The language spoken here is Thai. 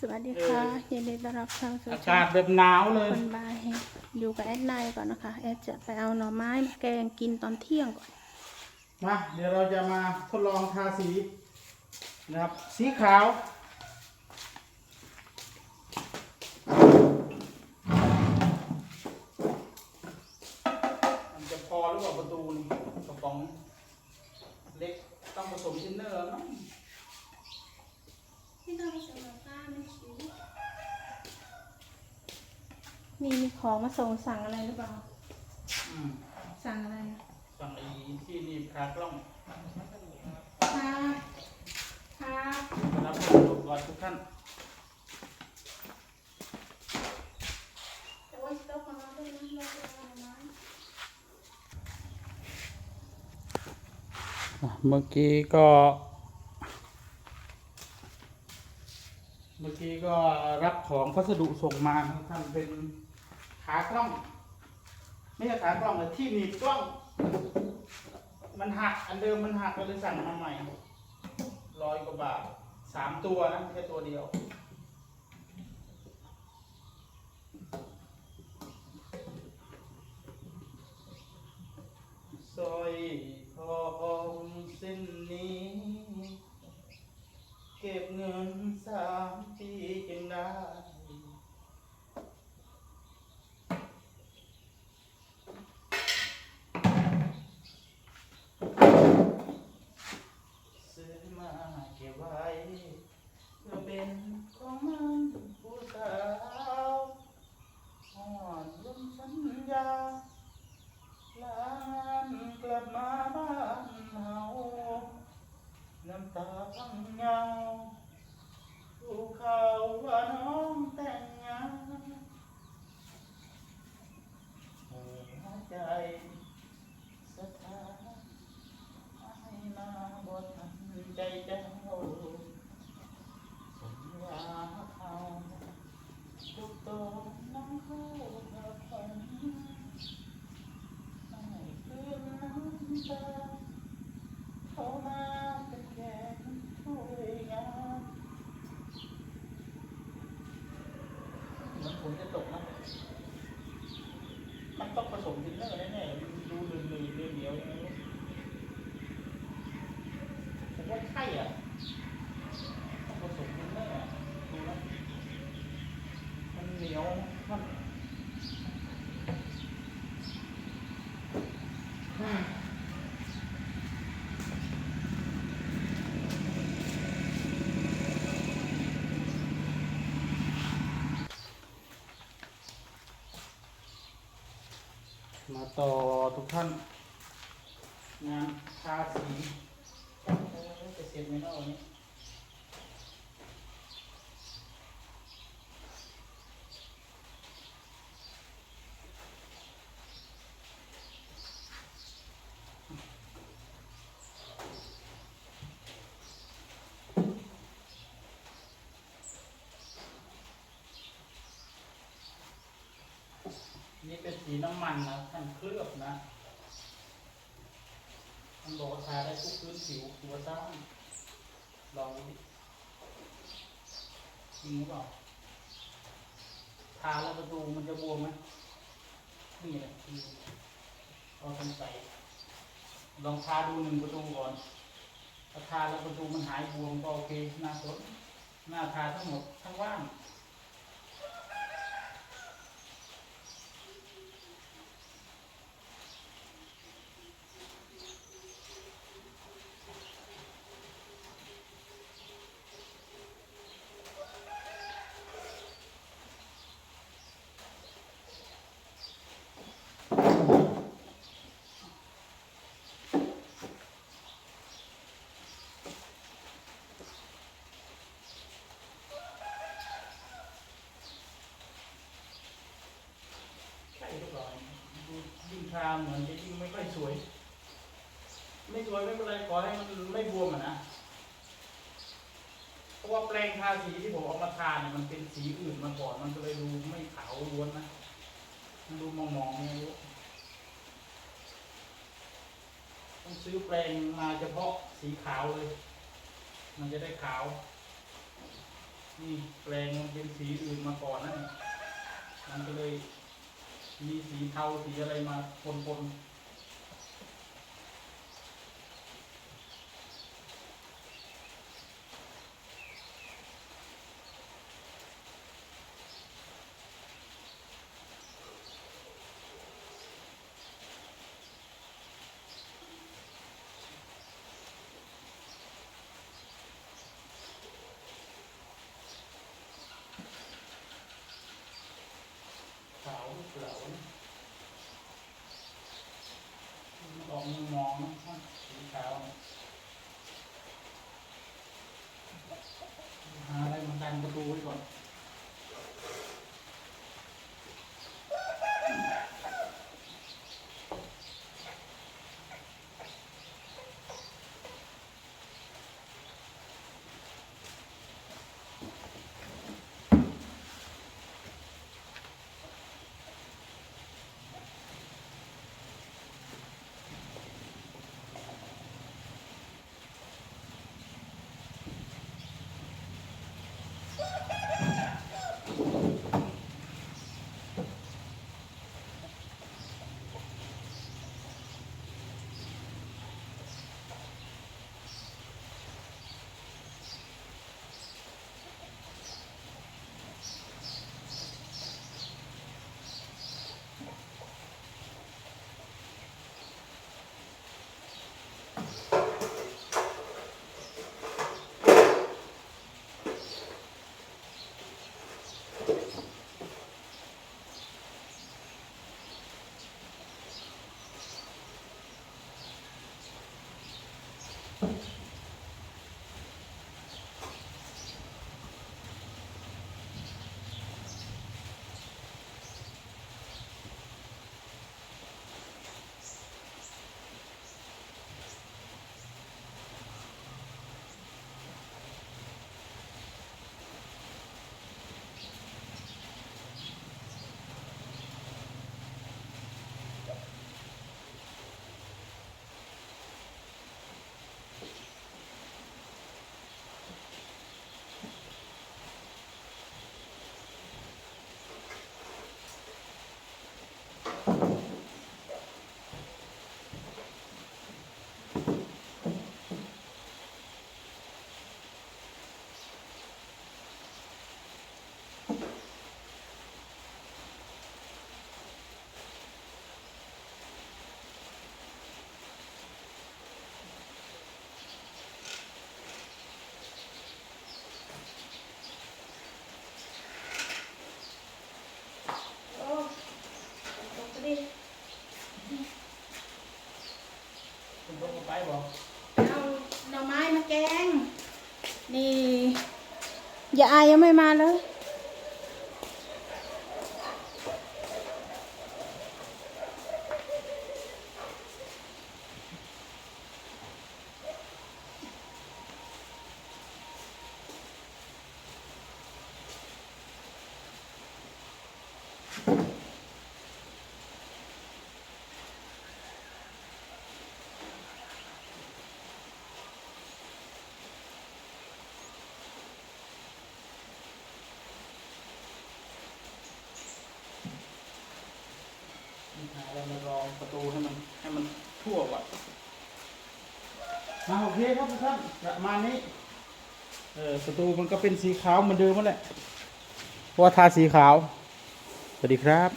สวัสดีค่ะยินดีต้อนรับเข้าสู่อาช่อกางศแบบหนาวเลยคนบายให้อยู่กับแอดไนก่อนนะคะ แอดจะไปเอาหน่อไม้มาแกงกินตอนเที่ยงก่อน มา เดี๋ยวเราจะมาทดลองทาสีนะครับ สีขาว มีมีของมาส่งสั่งอะไรหรือเปล่า อืมสั่งอะไรอะฝั่งไอ้ที่นี่คากล้องครับครับรับผสมก่อนทุกท่านแต่ว่าสต๊อกของเราด้วยนะเราจะเอาหน่อไม้เมื่อกี้ก็ เมื่อกี้ก็รับของพัสดุส่งมานะครับท่านเป็น ขากล้อง ไม่ใช่ขากล้องเลยที่หนีบกล้อง มันหักอันเดิมมันหักก็เลยสั่งมาใหม่ร้อยกว่าบาทสามตัวนะไม่ตัวเดียวสร้อยทองเส้นนี้ มาเก็บไว้เพื่อเป็นของมันผู้สาวอ่อนลุ่มสัญญาลานกลับมาบ้านเฮาน้ำตาพังเงาดูข่าวว่าน้องแต่งงานหัวใจสถานให้มาบททันใจเจ้าสมว่าเขาทุกตนน้องเข้ากับฝัน ให้คืนน้ำตาเข้ามาเป็นแขนช่วยงานเหมือนฝนจะตกนะ มันต้องผสมทินเนอร์แน่ๆมันดูลืมๆเหนียวๆผมว่าใช่อะต้องผสมทินเนอร์อะดูนะมันเหนียวมัน มาต่อทุกท่าน งานทาสีจะเสร็จไหมเนาะวันนี้ สีน้ำมันนะท่านเคลือบนะมันบอกว่าทาได้ทุกพื้นผิวหัวซ้ำลองดูดิจริงหรือเปล่าทาแล้วประตูมันจะบวมไหมนี่แหละคือเราสงสัยลองทาดูหนึ่งประตูก่อนถ้าทาแล้วประตูมันหายบวมก็โอเคน่าสนหน้าทาทั้งหมดทั้งว่าง ใช่หรือเปล่าดูยิ่ง ทาเหมือนจะยิ่งไม่ค่อยสวย ไม่สวยไม่เป็นไรขอให้มันไม่บวมอะนะเพราะว่าแปรงทาสีที่ผมเอามาทาเนี่ยมันเป็นสีอื่นมาก่อนมันก็เลยดูไม่ขาวล้วนนะมันดูมองๆไม่รู้ต้องซื้อแปรงมาเฉพาะสีขาวเลย มันจะได้ขาว นี่แปลงมันเป็นสีอื่นมาก่อนนั่นเองมันก็เลย มีสีเทาสีอะไรมาปนปน อย่าอายยังไม่มาเลย หาอะไรมารองประตูให้มันให้มันทั่วก่อนมาโอเคครับทุกท่านประมาณนี้เออประตูมันก็เป็นสีขาวเหมือนเดิมนั่นแหละเพราะว่าทาสีขาว สวัสดีครับ